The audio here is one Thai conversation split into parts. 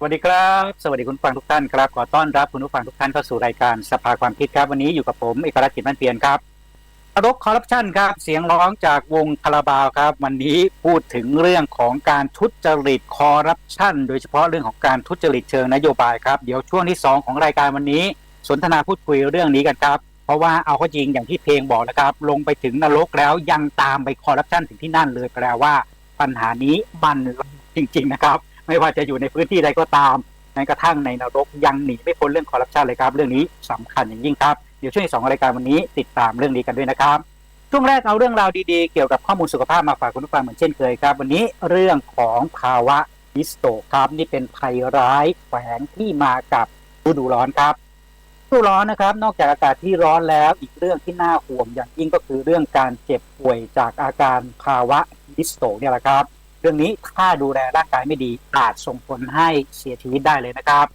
สวัสดีครับ สวัสดีคุณฟังทุกท่านครับ ขอต้อนรับคุณผู้ฟังทุกท่านเข้าสู่รายการสภาความคิดครับ วันนี้อยู่กับผมเอกลักษ์กิจมั่นเพียรครับนรกคอร์รัปชันครับ เสียงร้องจากวงคาราบาวครับ วันนี้พูดถึงเรื่องของการทุจริตคอร์รัปชันโดยเฉพาะเรื่องของการทุจริตเชิงนโยบายครับเดี๋ยวช่วงที่ 2 ของรายการวันนี้ สนทนาพูดคุยเรื่องนี้กันครับ เพราะว่าเอาข้าจริงอย่างที่เพลงบอกนะครับ ลงไปถึงนรกแล้วยังตามไปคอร์รัปชันถึงที่นั่นเลยแปลว่า ปัญหานี้มันจริง ๆ นะครับ ไม่ว่าจะอยู่ในพื้นที่ใดก็ตามแม้กระทั่งในนรกยังหนีไม่พ้นเรื่องคอร์รัปชันเลยครับ เรื่องนี้สำคัญอย่างยิ่งครับ เดี๋ยวช่วงที่สองรายการวันนี้ติดตามเรื่องนี้กันด้วยนะครับ ช่วงแรกเอาเรื่องราวดีๆ เกี่ยวกับข้อมูลสุขภาพมาฝากคุณผู้ฟังเหมือนเช่นเคยครับ วันนี้เรื่องของภาวะฮิสโตครับนี่เป็นภัยร้ายแฝงที่มากับฤดูร้อนครับฤดูร้อนนะครับ นอกจากอากาศที่ร้อนแล้วอีกเรื่องที่น่าห่วงอย่างยิ่งก็คือเรื่องการเจ็บป่วยจากอาการภาวะฮิสโตเนี่ยแหละครับ เรื่องนี้ถ้าดูแลร่างกายไม่ดีอาจส่งผลให้เสียชีวิตได้เลยนะครับ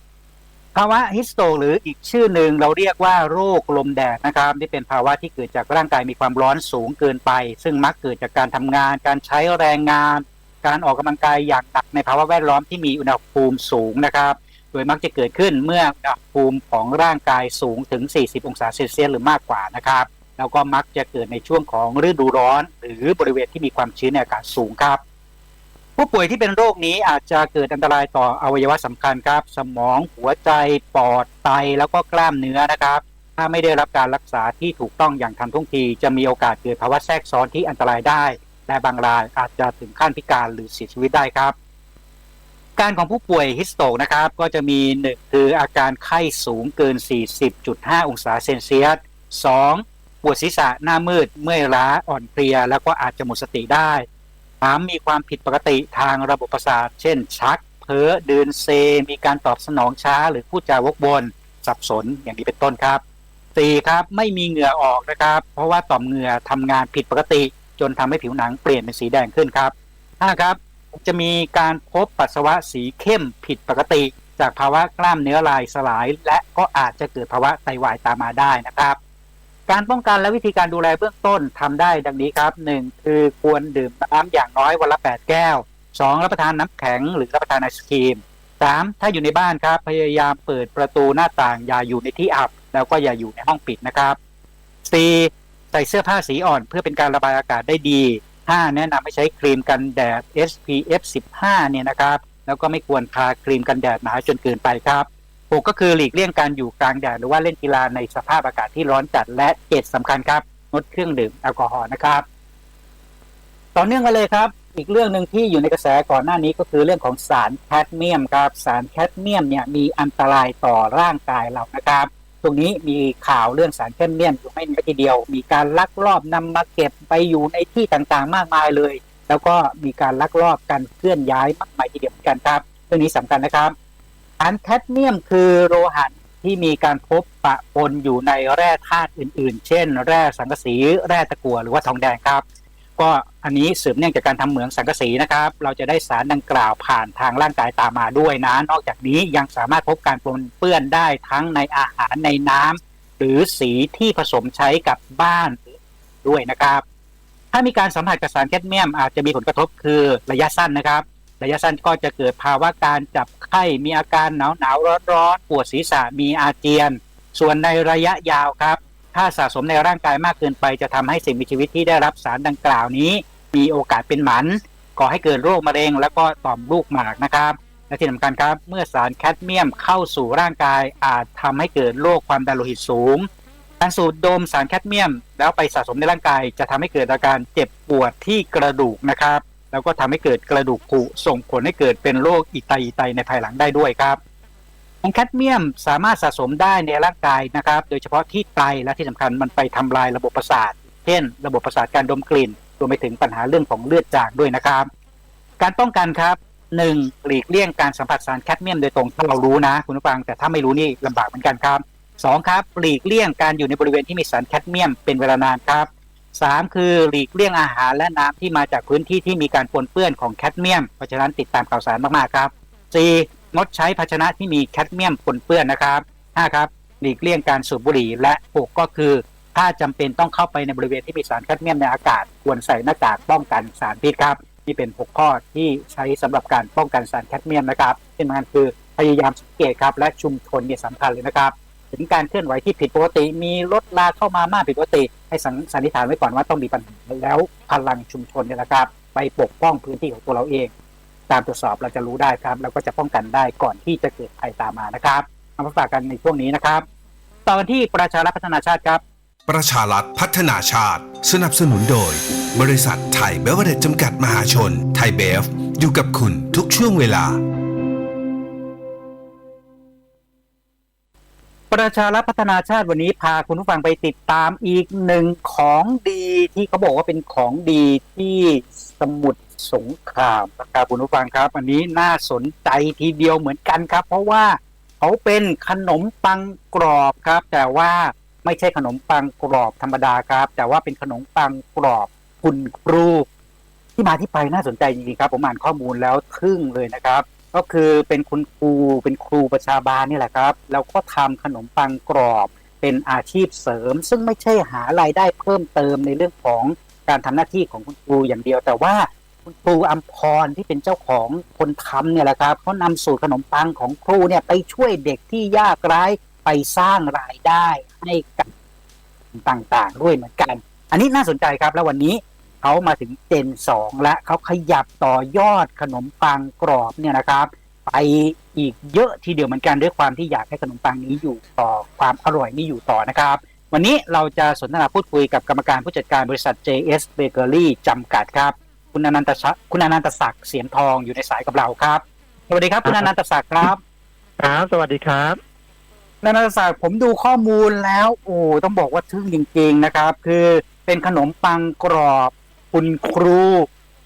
ภาวะฮิสโตหรืออีกชื่อหนึ่งเราเรียกว่าโรคลมแดดนะครับนี่เป็นภาวะที่เกิดจากร่างกายมีความร้อนสูงเกินไป ซึ่งมักเกิดจากการทำงาน การใช้แรงงาน การออกกำลังกายอย่างหนักในภาวะแวดล้อมที่มีอุณหภูมิสูงนะครับ โดยมักจะเกิดขึ้นเมื่ออุณหภูมิของร่างกายสูงถึง 40 องศาเซลเซียสหรือมากกว่านะครับแล้วก็มักจะเกิดในช่วงของฤดูร้อน หรือบริเวณที่มีความชื้นในอากาศสูงครับ ผู้ป่วยที่เป็นโรคนี้อาจจะเกิดอันตรายต่ออวัยวะสำคัญครับ สมองหัวใจปอดไตแล้วก็กล้ามเนื้อนะครับ ถ้าไม่ได้รับการรักษาที่ถูกต้องอย่างทันท่วงที จะมีโอกาสเกิดภาวะแทรกซ้อนที่อันตรายได้ และบางรายอาจจะถึงขั้นพิการหรือเสียชีวิตได้ครับ การของผู้ป่วยฮิสโตกนะครับ ก็จะมีหนึ่งคืออาการไข้สูงเกิน 40.5 องศาเซนเซียส 2. ปวดศีรษะหน้ามืดเมื่อยล้าอ่อนเพลีย แล้วก็อาจจะหมดสติได้ 3. มีความผิดปกติทางระบบประสาท เช่น ชัก เพ้อเดินเซ มีการตอบสนองช้า หรือพูดจาวกวนสับสนอย่างนี้เป็นต้นครับ 4. ครับไม่มีเหงื่อออกนะครับ เพราะว่าต่อมเหงื่อทำงานผิดปกติ จนทำให้ผิวหนังเปลี่ยนเป็นสีแดงขึ้นครับ 5. ครับจะมีการพบปัสสาวะสีเข้มผิดปกติ จากภาวะกล้ามเนื้อลายสลาย และก็อาจจะเกิดภาวะไตวายตามมาได้นะครับ การป้องกันและวิธีการดูแลเบื้องต้นทำได้ดังนี้ครับ 1. คือควรดื่มน้ำอย่างน้อยวันละ 8 แก้ว 2. รับประทานน้ำแข็งหรือรับประทานไอศครีม 3. ถ้าอยู่ในบ้านครับ พยายามเปิดประตูหน้าต่างอย่าอยู่ในที่อับ แล้วก็อย่าอยู่ในห้องปิดนะครับ 4. ใส่เสื้อผ้าสีอ่อนเพื่อเป็นการระบายอากาศได้ดี 5. แนะนำให้ใช้ครีมกันแดด SPF 15 เนี่ยนะครับ แล้วก็ไม่ควรทาครีมกันแดดหนาจนเกินไปครับ 6 ก็คือหลีกเลี่ยงการอยู่กลางแดดหรือว่าเล่นกีฬาในสภาพอากาศที่ร้อนจัดและเจ็ดสำคัญครับงดเครื่องดื่มแอลกอฮอล์นะครับ ต่อเนื่องกันเลยครับ อีกเรื่องหนึ่งที่อยู่ในกระแสก่อนหน้านี้ก็คือเรื่องของสารแคดเมียมครับ สารแคดเมียมเนี่ยมีอันตรายต่อร่างกายเรานะครับตรงนี้มีข่าวเรื่องสารแคดเมียมอยู่ไม่น้อยทีเดียว มีการลักลอบนำมาเก็บไปอยู่ในที่ต่างๆ มากมายเลย แล้วก็มีการลักลอบกันเคลื่อนย้ายมากมายทีเดียวกันครับ เรื่องนี้สำคัญนะครับารแคดเมียมคือโลหะที่มีการพบปะปนอยู่ในแร่ธาตุอื่น ๆ เช่น แร่สังกะสี แร่ตะกั่วหรือว่าทองแดงครับ ก็อันนี้สืบเนื่องจากการทำเหมืองสังกะสีนะครับ เราจะได้สารดังกล่าวผ่านทางร่างกายตามมาด้วยนะ นอกจากนี้ยังสามารถพบการปนเปื้อนได้ทั้งในอาหารในน้ำหรือสีที่ผสมใช้กับบ้านด้วยนะครับ ถ้ามีการสัมผัสกับสารแคดเมียมอาจจะมีผลกระทบคือระยะสั้นนะครับ ระยะสั้นก็จะเกิดภาวะการจับไข้มีอาการหนาวหนาวร้อนร้อนปวดศีรษะมีอาเจียน ส่วนในระยะยาวครับ ถ้าสะสมในร่างกายมากเกินไป จะทำให้สิ่งมีชีวิตที่ได้รับสารดังกล่าวนี้ มีโอกาสเป็นหมันก่อให้เกิดโรคมะเร็ง แล้วก็ต่อมลูกหมากนะครับและที่สำคัญครับ เมื่อสารแคดเมียมเข้าสู่ร่างกายอาจทำให้เกิดโรคความดันโลหิตสูงการสูดดมสารแคดเมียม แล้วไปสะสมในร่างกาย จะทำให้เกิดอาการเจ็บปวดที่กระดูกนะครับ แล้วก็ทำให้เกิดกระดูกผุส่งผลให้เกิดเป็นโรคอิไตอิไตในภายหลังได้ด้วยครับแคดเมียมสามารถสะสมได้ในร่างกายนะครับ โดยเฉพาะที่ไตและที่สำคัญมันไปทำลายระบบประสาท เช่น ระบบประสาทการดมกลิ่นรวมไปถึงปัญหาเรื่องของเลือดจางด้วยนะครับ การป้องกันครับหนึ่งหลีกเลี่ยงการสัมผัสสารแคดเมียมโดยตรงถ้าเรารู้นะ คุณผู้ฟังแต่ถ้าไม่รู้นี่ลำบากเหมือนกันครับสองครับหลีกเลี่ยงการอยู่ในบริเวณที่มีสารแคดเมียมเป็นเวลานานครับ สามคือหลีกเลี่ยงอาหารและน้ำที่มาจากพื้นที่ที่มีการปนเปื้อนของแคดเมียม เพราะฉะนั้นติดตามข่าวสารมากๆครับสี่งดใช้ภาชนะที่มีแคดเมียมปนเปื้อนนะครับห้าครับหลีกเลี่ยงการสูบบุหรี่และหกก็คือ ถ้าจำเป็นต้องเข้าไปในบริเวณที่มีสารแคดเมียมในอากาศ ควรใส่หน้ากากป้องกันสารพิษครับนี่เป็น 6 ข้อที่ใช้สำหรับการป้องกันสารแคดเมียมนะครับเช่นมันคือพยายามสังเกตครับและชุมชนเนี่ยสำคัญเลยนะครับ ถึงการเคลื่อนไหวที่ผิดปกติ มีรถลาเข้ามามากผิดปกติ ให้สันสนิษฐานไว้ก่อนว่าต้องมีปัญหาแล้วพลังชุมชนเนี่ยนะครับ ไปปกป้องพื้นที่ของตัวเราเอง ตามตรวจสอบเราจะรู้ได้ครับแล้วก็จะป้องกันได้ก่อนที่จะเกิดภัยตามมานะครับเอามาฝากกันในช่วงนี้นะครับตอนที่ประชารัฐพัฒนาชาติครับ ประชารัฐพัฒนาชาติ สนับสนุนโดย บริษัทไทยเบเวอร์เรจจำกัดมหาชน ไทยเบฟอยู่กับคุณทุกช่วงเวลา ประชารัฐพัฒนาชาติวันนี้พาคุณผู้ฟังไปติดตามอีกหนึ่งของดีที่เขาบอกว่าเป็นของดีที่สมุทรสงครามนะครับคุณผู้ฟังครับ อันนี้น่าสนใจทีเดียวเหมือนกันครับ เพราะว่าเขาเป็นขนมปังกรอบครับ แต่ว่าไม่ใช่ขนมปังกรอบธรรมดาครับ แต่ว่าเป็นขนมปังกรอบคุณครูที่มาที่ไปน่าสนใจจริงๆครับ ผมอ่านข้อมูลแล้วทึ่งเลยนะครับ ก็คือเป็นคุณครูเป็นครูประชาบาลนี่แหละครับแล้วก็ทำขนมปังกรอบเป็นอาชีพเสริม ซึ่งไม่ใช่หารายได้เพิ่มเติมในเรื่องของการทำหน้าที่ของคุณครูอย่างเดียว แต่ว่าคุณครูอัมพรที่เป็นเจ้าของคนทำเนี่ยแหละครับเขานำสูตรขนมปังของครูเนี่ยไปช่วยเด็กที่ยากไร้ไปสร้างรายได้ให้กับต่างๆ ด้วยเหมือนกัน อันนี้น่าสนใจครับแล้ววันนี้ เขามาถึงเจนสองและเขาขยับต่อยอดขนมปังกรอบเนี่ยนะครับ ไปอีกเยอะทีเดียวเหมือนกันด้วยความที่อยากให้ขนมปังนี้อยู่ต่อความอร่อยนี้อยู่ต่อนะครับ วันนี้เราจะสนทนาพูดคุยกับกรรมการผู้จัดการบริษัท JS Bakery จำกัดครับ คุณอนันตชะคุณอนันตศักดิ์เสียมทองอยู่ในสายกับเราครับสวัสดีครับคุณอนันตศักดิ์ครับครับสวัสดีครับคุณอนันตศักดิ์ผมดูข้อมูลแล้ว โอ้ต้องบอกว่าทึ่งจริงๆนะครับ คือเป็นขนมปังกรอบ คุณครู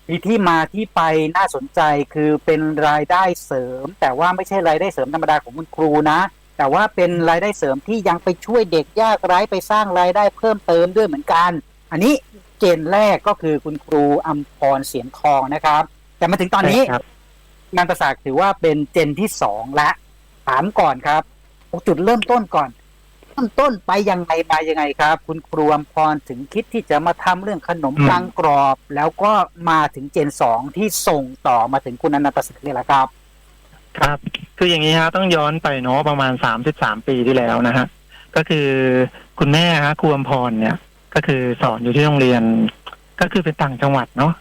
มีที่มาที่ไปน่าสนใจคือเป็นรายได้เสริม แต่ว่าไม่ใช่รายได้เสริมธรรมดาของคุณครูนะ แต่ว่าเป็นรายได้เสริมที่ยังไปช่วยเด็กยากไร้ไปสร้างรายได้เพิ่มเติมด้วยเหมือนกัน อันนี้เจนแรกก็คือคุณครูอัมพรเสียงทองนะครับ แต่มาถึงตอนนี้ใช่ครับงานประสาทถือว่าเป็นเจนที่สองละถามก่อนครับเอาจุดเริ่มต้นก่อนเริ่ มต้นไปยังไงมายังไงครับ คุณครูอัมพรถึงคิดที่จะมาทำเรื่องขนมปังกรอบ แล้วก็มาถึงเจนสองที่ส่งต่อมาถึงคุณอนันตศักดิ์นี่แหละครับ ครับ คืออย่างนี้ฮะต้องย้อนไปเนาะประมาณสามสิบสามปีที่แล้วนะฮะก็คือคุณแม่ฮะครูอมพรเนี่ย ก็คือสอนอยู่ที่โรงเรียน ก็คือเป็นต่างจังหวัดเนาะ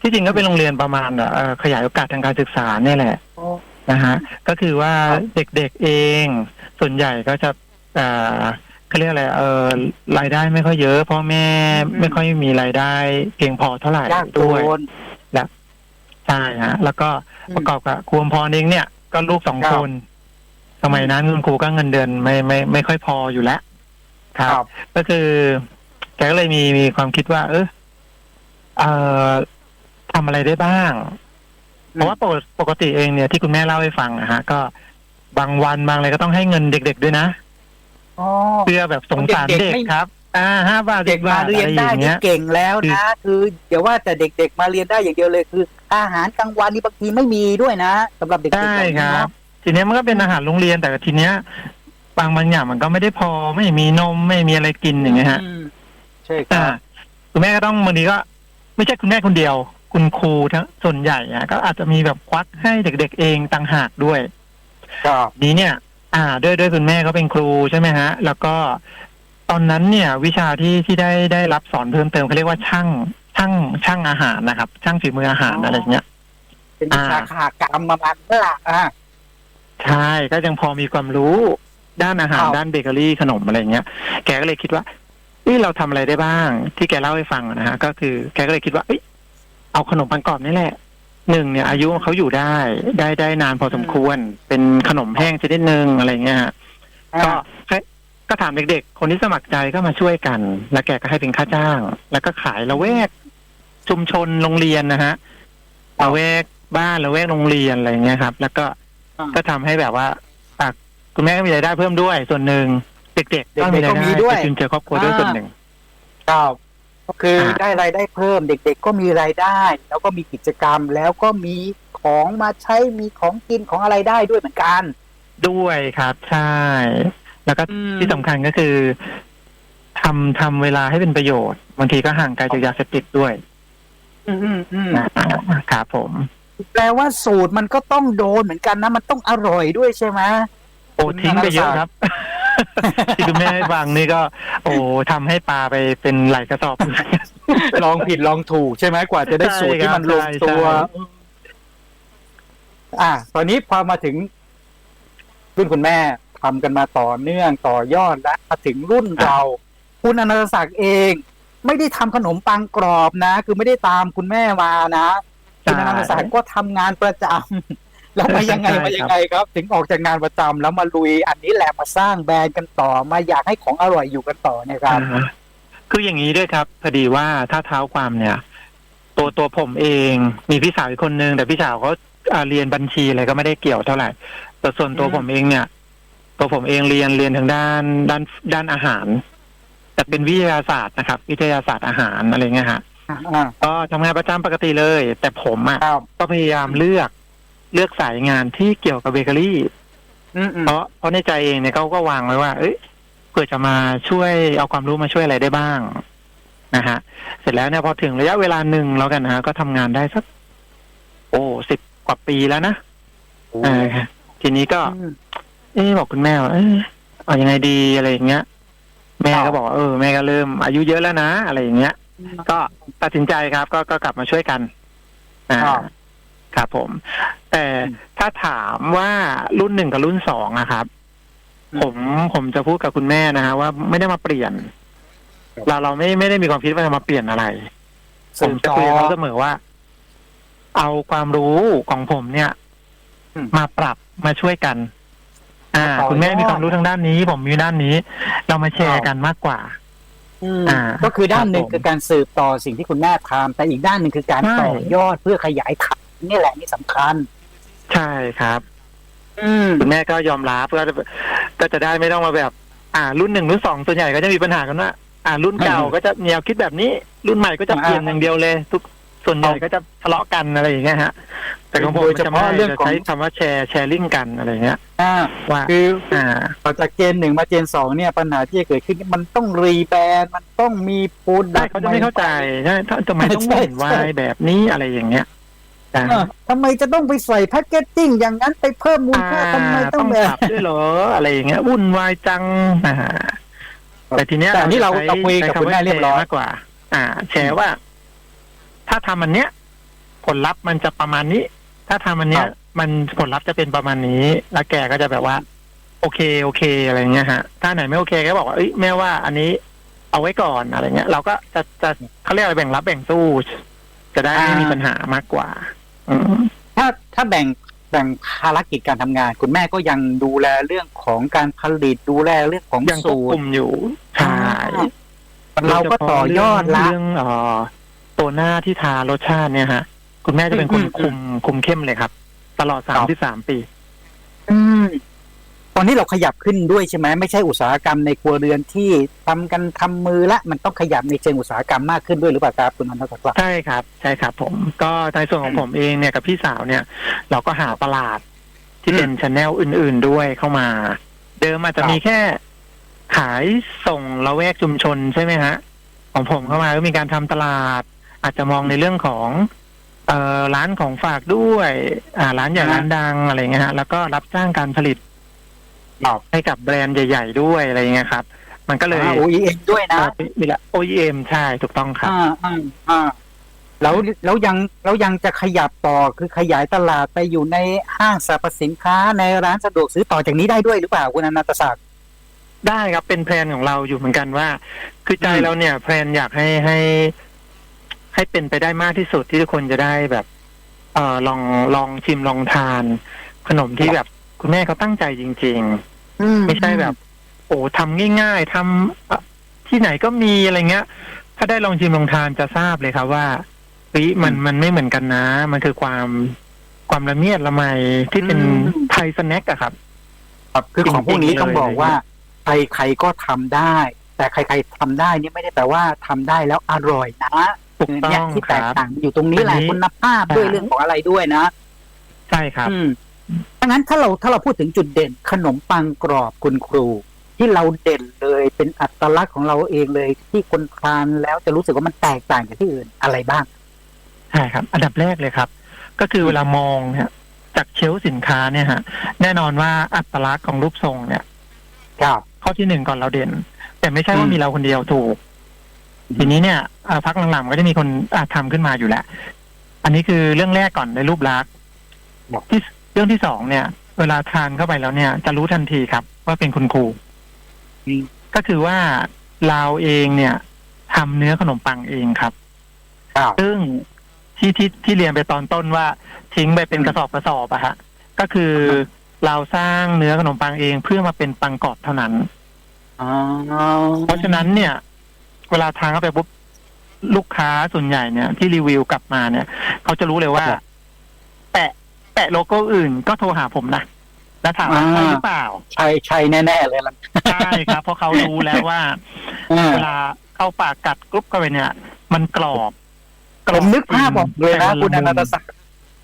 ที่จริงก็เป็นโรงเรียนประมาณเอ่อขยายโอกาสทางการศึกษาเนี่ยแหละนะฮะก็คือว่าครับเด็กๆเองส่วนใหญ่ก็จะเอ่อเขาเรียกอะไรเออรายได้ไม่ค่อยเยอะพ่อแม่อืมไม่ค่อยมีรายได้ เพียงพอเท่าไหร่ยากจด้วยนใช่ฮะ แล้วก็อืมประกอบกับครูอมพรเองเนี่ย ก็ลูกสองครับคน สมัยนั้นคุณครูก็เงินเดือนไม่ไม่ไม่ค่อยพออยู่แล้วครับ ก็คือแกก็เลยมีมีความคิดว่า เออเอ่อทำอะไรได้บ้าง เพราะว่าปกปกติเองเนี่ยที่คุณแม่เล่าให้ฟังนะฮะ ก็บางวันบางอะไรก็ต้องให้เงินเด็ก ๆ ด้วยนะ อ๋อ เพื่อแบบสงสารเด็กๆเด็กไม่ ครับ อ่าห้าบาทเด็สิกบมาบาทเรียอะนไรอได้ย่างนี่เงี้ย เก่งแล้วนะ คือเดี๋ยวว่าแต่เด็กๆมาเรียนได้อย่างเดียวเลยคือ อาหารกลางวันนี่บางทีไม่มีด้วยนะสำหรับเด็กๆใช่เหล่านี้ครัเนาะ บ ทีเนี้ยมันก็เป็นอาหารโรงเรียนแต่ทีเนี้ยบางบางอย่างมันก็ไม่ได้พอไม่มีนมไม่มีอะไรกินอย่างเงี้ยฮะอืมใช่คอ่ารับคุณแม่ก็ต้องบางทีก็ ไม่ใช่คุณแม่คนเดียว คุณครูทั้งส่วนใหญ่อะก็อาจจะมีแบบควักให้เด็ก ๆ เองต่างหากด้วย ครับ นี้เนี่ย อ่าด้วยด้วยคุณแม่ก็เป็นครูใช่ไหมฮะ แล้วก็ตอนนั้นเนี่ย วิชาที่ที่ได้ได้รับสอนเพิ่มเติมเขาเรียกว่าช่างช่างช่างอาหารนะครับ ช่างฝีมืออาหารอะไรอย่างเงี้ยเป็นวิชาอ่าขากรรมประมาณนั้นละอ่าใช่ก็ยังพอมีความรู้ด้านอาหารครับด้านเบเกอรี่ขนมอะไรอย่างเงี้ย แกก็เลยคิดว่าเอ้ยเราทำอะไรได้บ้าง ที่แกเล่าให้ฟังนะฮะก็คือ แกก็เลยคิดว่าเอ้ยเอาขนมปังกรอบนี่แหละ หนึ่งเนี่ยอายุเขาอยู่ได้ ได้ได้นานพอสมควร เป็นขนมแห้งชนิดหนึ่งอะไรเงี้ยฮะก็อ่าให้ก็ถามเด็กๆ คนที่สมัครใจก็มาช่วยกัน แล้วแกก็ให้เป็นค่าจ้าง แล้วก็ขายละแวกชุมชนโรงเรียนนะฮะละแวกบ้านละแวกโรงเรียนอะไรเงี้ยครับ แล้วก็อ่าก็ทำให้แบบว่าอะคุณแม่ก็มีรายได้เพิ่มด้วยส่วนหนึ่งเด็กๆเด็กๆก็มีรายก็มีได้ด้วยไปจุนเจือครอบครัวด้วยอ่าส่วนหนึ่งครับก็ คืออาได้รายได้เพิ่มเด็ก ๆ ก็มีรายได้ แล้วก็มีกิจกรรมแล้วก็มีของมาใช้มีของกินของอะไรได้ด้วยเหมือนกัน ด้วยครับใช่ แล้วก็อืมที่สำคัญก็คือทำทำเวลาให้เป็นประโยชน์บางทีก็ห่างไกลจากยาเสพติดด้วย อืมอืมอืมนะครับผม แปลว่าสูตรมันก็ต้องโดนเหมือนกันนะ มันต้องอร่อยด้วยใช่ไหมโอ้ทิ้งไปเยอะครับ ที่คุณแม่ให้ฟังนี่ก็ โอ้ทำให้ปลาไปเป็นหลายกระสอบ ลองผิดลองถูกใช่ไหมกว่าจะได้สูตรที่มันลงตัวใช่ครับอ่าตอนนี้พอมาถึง รุ่นคุณแม่ทำกันมาต่อเนื่องต่อยอดและมาถึงรุ่นเรา คุณอนันตศักดิ์เอง ไม่ได้ทำขนมปังกรอบนะ คือไม่ได้ตามคุณแม่มานะคุณอนันตศักดิ์ก็ทำงานประจำ แล้วมายังไงใช่ครับมายังไงครับ ถึงออกจากงานประจำแล้วมาลุยอันนี้แหละมาสร้างแบรนด์กันต่อมาอยากให้ของอร่อยอยู่กันต่อเนี่ยครับอ่าคืออย่างนี้ด้วยครับพอดีว่าถ้าเท้าความเนี่ย ตัวตัวผมเองมีพี่สาวอีกคนนึงแต่พี่สาวเขาอ่าเรียนบัญชีอะไรก็ไม่ได้เกี่ยวเท่าไหร่ แต่ส่วนตัวอืมผมเองเนี่ย ตัวผมเองเรียนเรียนทางด้านด้านด้านอาหาร แต่เป็นวิทยาศาสตร์นะครับ วิทยาศาสตร์อาหารอะไรเงี้ยฮะอ่าก็ทำงานประจำปกติเลย แต่ผมอะครับก็พยายามเลือก เลือกสายงานที่เกี่ยวกับเบเกอรี่อืมอืมเพราะเพราะในใจเองเนี่ยเขาก็วางไว้ว่า เอ้ยเพื่อจะมาช่วยเอาความรู้มาช่วยอะไรได้บ้างนะฮะ เสร็จแล้วเนี่ยพอถึงระยะเวลาหนึ่งแล้วกันนะฮะก็ทำงานได้สัก โอ้สิบกว่าปีแล้วนะเออทีนี้ก็อืมเอ๊ะบอกคุณแม่ว่าเอ๊ะเอายังไงดีอะไรอย่างเงี้ย แม่ครัก็บบอกว่าเออแม่ก็เริ่มอายุเยอะแล้วนะอะไรอย่างเงี้ย ก็ตัดสินใจครับ ก็ก็กลับมาช่วยกันอ่า ครับครับผม แต่อืมถ้าถามว่ารุ่นหนึ่งกับรุ่นสองนะครับอืมผมผมจะพูดกับคุณแม่นะฮะว่าไม่ได้มาเปลี่ยนครับเราเราไม่ไม่ได้มีความคิดว่าจะมาเปลี่ยนอะไรผสืมบจะต่อคุยกับเขาเสมอว่า เอาความรู้ของผมเนี่ยอืมมาปรับมาช่วยกัน อ่าต่อยอดคุณแม่มีความรู้ทางด้านนี้ ผมมีด้านนี้ เรามาแชร์กันมากกว่าอืมอ่าก็คือด้านหนึ่งครับผมคือการสืบต่อสิ่งที่คุณแม่ทำแต่อีกด้านหนึ่งคือการใช่ต่อยอดเพื่อขยายขาย นี่แหละนี่สำคัญ ใช่ครับอืม คุณแม่ก็ยอมรับก็จะก็จะได้ไม่ต้องมาแบบ อ่า รุ่นหนึ่งรุ่นสองส่วนใหญ่ก็จะมีปัญหากันว่าอ่า รุ่นเก่าอืมก็จะแนวคิดแบบนี้ รุ่นใหม่ก็จะอ่าเปลี่ยนอย่างเดียวเลย ทุกส่วนใหญ่ก็จะทะเลาะกันอะไรอย่างเงี้ยฮะ แต่ของผมโดยเฉพาะจไม่เรื่องของ จะใช้คำว่าแชร์แชร์ลิงกันอะไรเงี้ยอ่าว่าคืออ่า ต่อจากเจนหนึ่งมาเจนสองเนี่ยปัญหาที่จะเกิดขึ้นมันต้องรีแบรนด์มันต้องมีโปรดัได้กต์เขาจะไม่เข้าใจใช่ถ้าทำไมต้องใช่บ่นวาใช่ยแบบนี้อะไรอย่างเงี้ยอ่าเออ ทำไมจะต้องไปใส่แพคเกจจิ้งอย่างนั้นไปเพิ่มมูลค่าทำไมต้ต้อองงแบปบรับด้วยเหรอ อะไรอย่างเงี้ยวุ่นวายจังอ่าแต่ทีเนี้ยแต่อันนี้เราใช้เราคุยกับใช้คุณแม่ว่าเรียบร้อยแชมากกว่า อ่า แชร์ว่า ถ้าทำอันเนี้ย ผลลัพธ์มันจะประมาณนี้ ถ้าทำอันเนี้ย มันผลลัพธ์จะเป็นประมาณนี้ แล้วแกก็จะแบบว่า โอเคโอเคอะไรเงี้ยฮะ ถ้าไหนไม่โอเคก็บอกว่าเอ้ยแม่ว่าอันนี้เอาไว้ก่อนอะไรเงี้ย เราก็จะจะเขาเรียกอะไรแบ่งรับแบ่งสู้ จะได้ไม่มีปัญหามากกว่าอืม ถ้าถ้าแบ่งแบ่งภารกิจการทำงาน คุณแม่ก็ยังดูแลเรื่องของการผลิตดูแลเรื่องของยังควสูบตคุรมอยู่ใช่เราก็ต่อยอดละเรื่องเอ่อตัวหน้าที่ทารสชาติเนี่ยฮะ คุณแม่จะเป็นคนอืมคุมคุมเข้มเลยครับ ตลอดสามที่สามปี อืม ตอนนี้เราขยับขึ้นด้วยใช่ไหมไม่ใช่อุตสาหกรรมในครัวเรือนที่ทำกันทำมือละมันต้องขยับในเชิงอุตสาหกรรมมากขึ้นด้วยหรือเปล่าครับคุณอนันตศักดิ์ใช่ครับใช่ครับ ผมก็ในส่วนของผมเองเนี่ยกับพี่สาวเนี่ย เราก็หาตลาดที่เป็นชแนลอื่น ๆด้วยเข้ามา เดิมอาจจะมีแค่ขายส่งละแวกชุมชนใช่ไหมฮะ ของผมเข้ามาก็มีการทำตลาด อาจจะมองในเรื่องของเอ่อร้านของฝากด้วย อ่า ร้านใหญ่อ่าร้านดังอะไรเงี้ยฮะแล้วก็รับจ้างการผลิต ครับให้กับแบรนด์ใหญ่ ๆ ด้วยอะไรเงี้ยครับ มันก็เลย อ่า OEM ด้วยนะเอ่อมีละ OEM ใช่ถูกต้องครับ อ่าอ่าอ่าแล้วแล้วยังแล้วยังจะขยับต่อคือขยายตลาดไปอยู่ในห้างสรรพสินค้าในร้านสะดวกซื้อต่อจากนี้ได้ด้วยหรือเปล่าคุณอนันตศักดิ์ ได้ครับเป็นแพลนของเราอยู่เหมือนกันว่า คือใจอืม เราเนี่ย แพลนอยากให้ให้ ให้เป็นไปได้มากที่สุดที่ทุกคนจะได้แบบ เอ่อลองลองชิมลองทาน ขนมที่แบบ คุณแม่เขาตั้งใจจริง ๆ ไม่ใช่แบบ โอ้ทำง่าย ๆทำเอ่อที่ไหนก็มีอะไรเงี้ย ถ้าได้ลองชิมลองทานจะทราบเลยครับว่าเฮ้ยมันมันไม่เหมือนกันนะ มันคือความความละเมียดละไมที่เป็นอืมไทยสแน็คอะครับครับคือของพวกนี้จริงๆต้องบอกเลยว่าใครใครๆก็ทำได้ แต่ใครๆทำได้นี่ไม่ได้แปลว่าทำได้แล้วอร่อยนะถูกต้เนี่ยองที่คแตกรับต่างอยู่ตรงนี้แหละอันนี้คุณภาพด้วยใช่เรื่องของอะไรด้วยนะ ใช่ครับ อืมถ้างั้นถ้าเราถ้าเราพูดถึงจุดเด่นขนมปังกรอบคุณครู ที่เราเด่นเลยเป็นอัตลักษณ์ของเราเองเลย ที่คนทานแล้วจะรู้สึกว่ามันแตกต่างจากที่อื่นอะไรบ้างใช่ครับ อันดับแรกเลยครับ ก็คือเวลามองเนี่ยจากเชลฟ์สินค้าเนี่ยฮะ แน่นอนว่าอัตลักษณ์ของรูปทรงเนี่ยครับข้อที่หนึ่งก่อนเราเด่น แต่ไม่ใช่ว่าอืมมีเราคนเดียวถูก ทีนี้เนี่ยอ่าพักหลังๆมันก็จะมีคนอาทำขึ้นมาอยู่แล้ว อันนี้คือเรื่องแรกก่อนในรูปลักษณ์ครับที่ เรื่องที่สองเนี่ย เวลาทานเข้าไปแล้วเนี่ย จะรู้ทันทีครับ ว่าเป็นคุณครูอืมก็คือว่าเราเองเนี่ยทำเนื้อขนมปังเองครับครับซึ่งที่ที่ที่เรียนไปตอนต้นว่า ทิ้งไปเป็นกระสอบกระสอบอะฮะก็คือเราสร้างเนื้อขนมปังเองเพื่อมาเป็นปังกรอบเท่านั้นอ๋อเพราะฉะนั้นเนี่ย เวลาทานเข้าไปปุ๊บลูกค้าส่วนใหญ่เนี่ย ที่รีวิวกลับมาเนี่ย เขาจะรู้เลยว่าแปะ แปะโลโก้อื่นก็โทรหาผมนะแล้วถามว่าใช่หรือเปล่า ใช่ใช่แน่ ๆ เลยล่ะใช่ครับ เพราะเขารู้แล้วว่าอ่าเวลาเข้าปากกัดกรุบเข้าไปเนี่ย มันกรอบรผอบมนึกภาพบอกเลยแต่นะมัคุณอนันตศักดิ์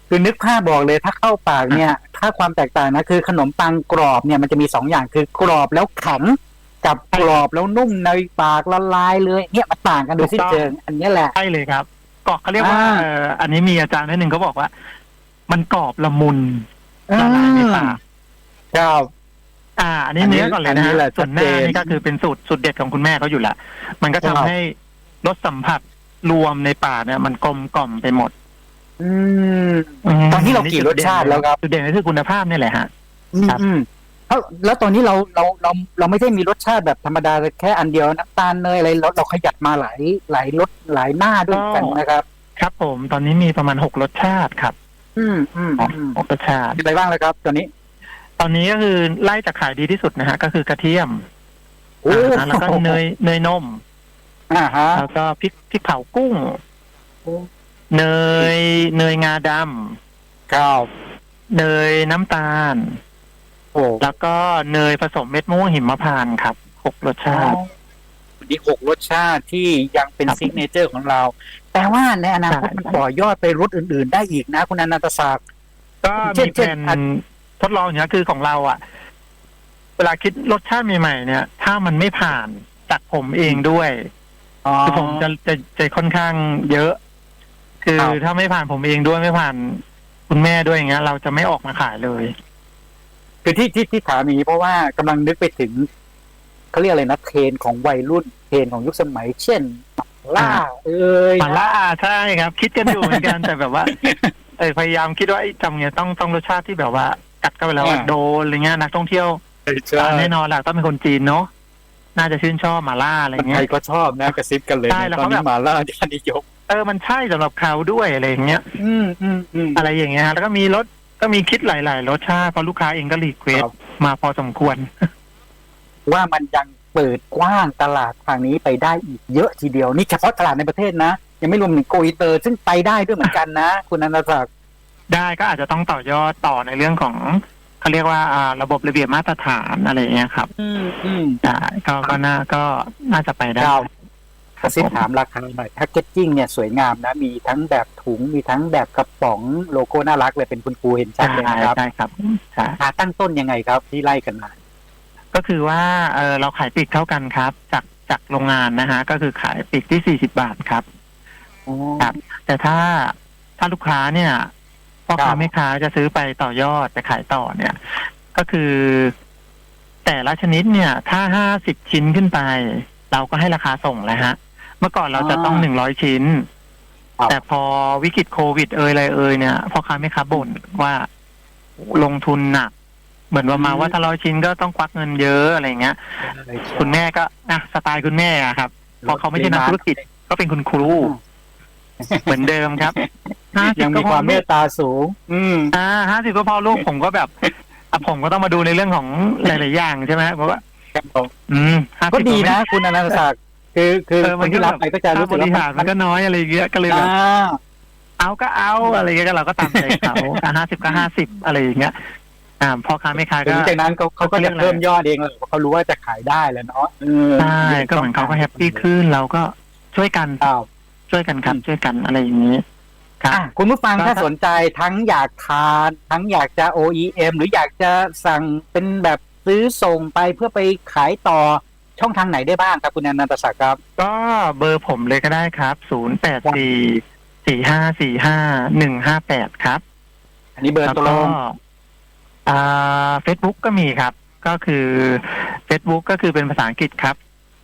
คือนึกภาพบอกเลยถ้าเข้าปากเนี่ย ถ้าความแตกต่างนะคือขนมปังกรอบเนี่ยมันจะมีสองอย่างคือกรอบแล้วแข็งกับกรอบแล้วนุ่มในปากละลายเลย เนี่ยมันต่างกันโดยสิ้นเชิงอันนี้แหละใช่เลยครับกรอบเขาเรียกว่าอ่าเอ่ออันนี้มีอาจารย์ท่านหนึ่งเขาบอกว่า มันกรอบละมุนละลายในปากครับ อ่า อันนี้อันนี้เนื้อก่อนเลยนะอันนี้แหฮะละส่วนหน้าชัดเจน นี่ก็คือเป็นสูตรสูตรเด็ดของคุณแม่เขาอยู่ละมันก็ทำครับให้รสสัมผัสรวมในปากเนี่ย มันกลมกล่อมไปหมดอืม มตอนนี้เรากี่รสชาติแล้วครับ จุดเด่นก็คือคุณภาพนี่แหละฮะ อืมครับ อืมแล้วแล้วตอนนี้เราเราเราเราไม่ได้มีรสชาติแบบธรรมดาแค่อันเดียวน้ำตาลเนยอะไรเราเราขยับมาหลายหลายรสหลายหน้าด้วยกันนะครับ ครับผมตอนนี้มีประมาณหกรสชาติครับ อืมอืมอืมหกรสชาติมีอะไรบ้างแล้วครับตอนนี้ ตอนนี้ก็คือไล่จากขายดีที่สุดนะฮะ ก็คือกระเทียมโอ้อ่าแล้วก็เนยเนยนม อ่าฮะแล้วก็พริกพริกเผากุ้ง โอ้เนยเนยงาดครับำเนยน้ำตาล โอ้แล้วก็เนยผสมเม็ดมะม่วงหิมพานต์ครับหกรสชาติ วันนี้หกรสชาติที่ยังเป็นครับ ซิกเนเจอร์ของเรา แต่ว่าในอนาคตใช่มันต่อยอดไปรสอื่น ๆ ได้อีกนะ คุณอนันตศักดิ์ก็เช่มีนแผเช่นนอันทดลองอย่างนี้ยคือของเราอะ เวลาคิดรสชาติใหม่ๆเนี่ย ถ้ามันไม่ผ่านจากผมเองด้วยอ๋อคือผมจะจะจะค่อนข้างเยอะ คือครับถ้าไม่ผ่านผมเองด้วยไม่ผ่านคุณแม่ด้วยอย่างเงี้ย เราจะไม่ออกมาขายเลย คือที่ที่ที่ถามอย่างนี้เพราะว่ากำลังนึกไปถึงเขาเรียกอะไรนะเทรนของวัยรุ่นเทรนของยุคสมัย เช่น ล่าอ่า เอ้ยหมาล่าใช่ครับ คิดกันอยู่เหมือนกันแต่แบบว่าเออพยายามคิดว่าไอ้ทำไงต้องต้องรสชาติที่แบบว่ากัดเข้าไปแล้วอะอ่า โดนอะไรเงี้ยนักท่องเที่ยวใช่แน่นอนแหละต้องเป็นคนจีนเนาะน่าจะชื่นชอบหมาล่าอะไรคนเงี้ไทยยก็ชอบนะกระซิบกันเลยใช่แล้วตอนเขานี้แบบ หมาล่าที่นิยมเออมันใช่สำหรับเขาด้วยอะไรอย่างเงี้ย อืมอืมอืม อะไรอย่างเงี้ยฮะแล้วก็มีรสก็มีคิดหลาย ๆ รสชาติเพราะลูกค้าเองก็รีเควสครับ มาพอสมควร ว่ามันยัง เปิดกว้างตลาดทางนี้ไปได้อีกเยอะทีเดียว นี่เฉพาะตลาดในประเทศนะ ยังไม่รวมถึงโกอินเตอร์ ซึ่งไปได้ด้วยเหมือนกันนะ คุณอนันตศักดิ์ได้ก็อาจจะต้องต่อยอดต่อในเรื่องของเขาเรียกว่าอ่าระบบระเบียบมาตรฐานอะไรอย่างเงี้ยครับ อืมอืมได้ก็ก็น่าก็น่าจะไปได้ดาวกระซิบถามราคาหน่อยแพ็กเกจจิ้งเนี่ยสวยงามนะ มีทั้งแบบถุงมีทั้งแบบกระป๋องโลโก้น่ารักเลยเป็นคุณครูเห็นชัดใช่เลยนะครับใช่ครับใช่ราคาตั้งต้นยังไงครับที่ไล่กันมา ก็คือว่าเออเราขายปลีกเท่ากันครับ จากจากโรงงานนะฮะ ก็คือขายปลีกที่สี่สิบาทครับครับ แต่ถ้าถ้าลูกค้าเนี่ยพ่อครัค้าบแม่ค้าจะซื้อไปต่อยอดจะขายต่อเนี่ย ก็คือ แต่ละชนิดเนี่ย ถ้าห้าสิบชิ้นขึ้นไป เราก็ให้ราคาส่งแล้วฮะ เมื่อก่อนเราจะต้องหนึ่งร้อยชิ้นครับแต่พอวิกฤตโควิดเอ่ยอะไรเอ่ยเนี่ยพ่อค้าแม่ค้าบ่นว่าลงทุนหนัก เหมือนว่ามาว่าถ้าร้อยชิ้นก็ต้องควักเงินเยอะอะไรเงี้ย คุณแม่ก็นะสไตล์คุณแม่อะครับ พอเขาไม่ใช่นักธุรกิจก็เป็นคุณครู เหมือนเดิมครับ50ยังมีก็พอความเมตตาสูง อืมอ่าห้าสิบก็พอลูกผมก็แบบอะผมก็ต้องมาดูในเรื่องของหลาย ๆ อย่างใช่ไหมเพราะว่าครับผมอืม50ก็ดีนะ คุณอนันตศักดิ์คือคือเออคมันนก็ที่แบรับบไปก็จะรู้ค่าสึบกริว่าหารมันก็น้อยอะไรอย่างเงี้ยก็เลยแบบอ่าเอาก็เอาอะไรอย่างเงี้ยก็เราก็ตามใจเขาห้าสิบก็ห้าสิบอะไรอย่างเงี้ย อ่าพ่อค้าแม่ค้าถึก็งจากนั้นเขาเขาก็เขาเรีจะยกอะไรเพิ่มยอดเองเลยเพราะเขารู้ว่าจะขายได้แล้วเนาะเออใช่ก็เหมือนเขาก็แฮปปี้ขึ้นเราก็ช่วยกันอ้าวช่วยกันครับช่วยกันอะไรอย่างนี้ครับอะคุณผู้ฟังก็ถ้าสนใจทั้งอยากทาน ทั้งอยากจะ OEM หรืออยากจะสั่งเป็นแบบซื้อส่งไปเพื่อไปขายต่อช่องทางไหนได้บ้างครับคุณอนันตศักดิ์ครับ ก็เบอร์ผมเลยก็ได้ครับศูนย์แปดสี่สี่ห้าสี่ห้าหนึ่งห้าแปดครับ อันนี้เบอร์แล้วตัวลก็ง อ่าเฟซบุ๊กก็มีครับ ก็คือ Facebook ก็คือเป็นภาษาอังกฤษครับ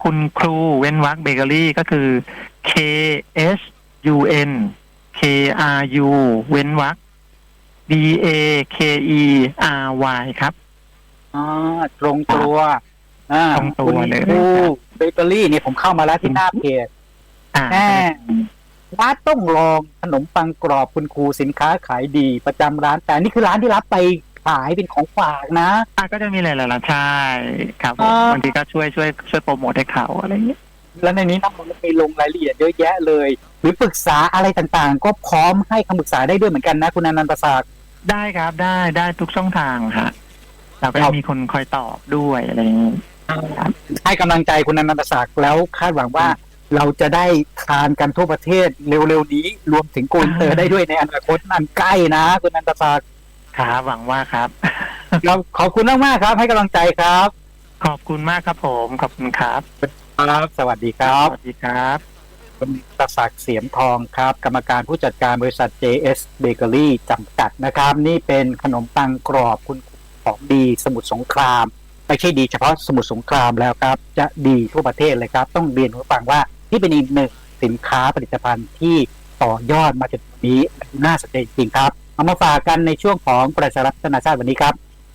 คุณครูเว้นวักเบเกอรี่ก็คือ K S U N K R U เว้นวัก B A K E R Y ครับอ่าตรงตัวอ่าตรงตัวคุณเลย ครูเบเกอรี่เนี่ยผมเข้ามาแล้วที่หน้าเพจ อ่าแม่ร้านต้องลองขนมปังกรอบคุณครูสินค้าขายดีประจำร้านแต่นี่คือร้านที่รับไป ขายเป็นของฝากนะ อะก็จะมีหลายๆร้านใช่ครับผมอ่า บางทีก็ช่วยช่วยช่วยโปรโมทให้เขาอะไรอย่างเงี้ยแล้วในนี้น้องมันมีลงรายละเอียดเยอะแยะเลย หรือปรึกษาอะไรต่างๆ ก็พร้อมให้คำปรึกษาได้ด้วยเหมือนกันนะคุณอนันต์ประสาท ได้ครับได้ได้ทุกช่องทางฮะเราก็ครัจะบ มีคนคอยตอบด้วยอะไรอย่างเงี้ยครับให้กำลังใจคุณอนันต์ประสาทแล้วคาดหวังว่าเราจะได้ทานกันทั่วประเทศเร็วๆนี้ รวมถึงโกลเตอร์ได้ด้วยในอนาคตอันใกล้นะ คุณอนันต์ประสาท ครับหวังว่าครับ ครับขอบคุณมากๆครับ ให้กำลังใจครับ ขอบคุณมากครับผมขอบคุณครับครับ สวัสดีครับสวัสดีครับ คุณประศักดิ์เสียมทองครับ กรรมการผู้จัดการบริษัท JS Bakery จำกัดนะครับ นี่เป็นขนมปังกรอบคุณของดีสมุทรสงคราม ไม่ใช่ดีเฉพาะสมุทรสงครามแล้วครับ จะดีทั่วประเทศเลยครับ ต้องเรียนคุณผู้ฟังว่านี่เป็นอีกหนึ่งสินค้าผลิตภัณฑ์ที่ต่อยอดมาจนถึงนี้น่าสนใจจริงๆครับ เอามาฝากกันในช่วงของประชารัฐนาชาติวันนี้ครับ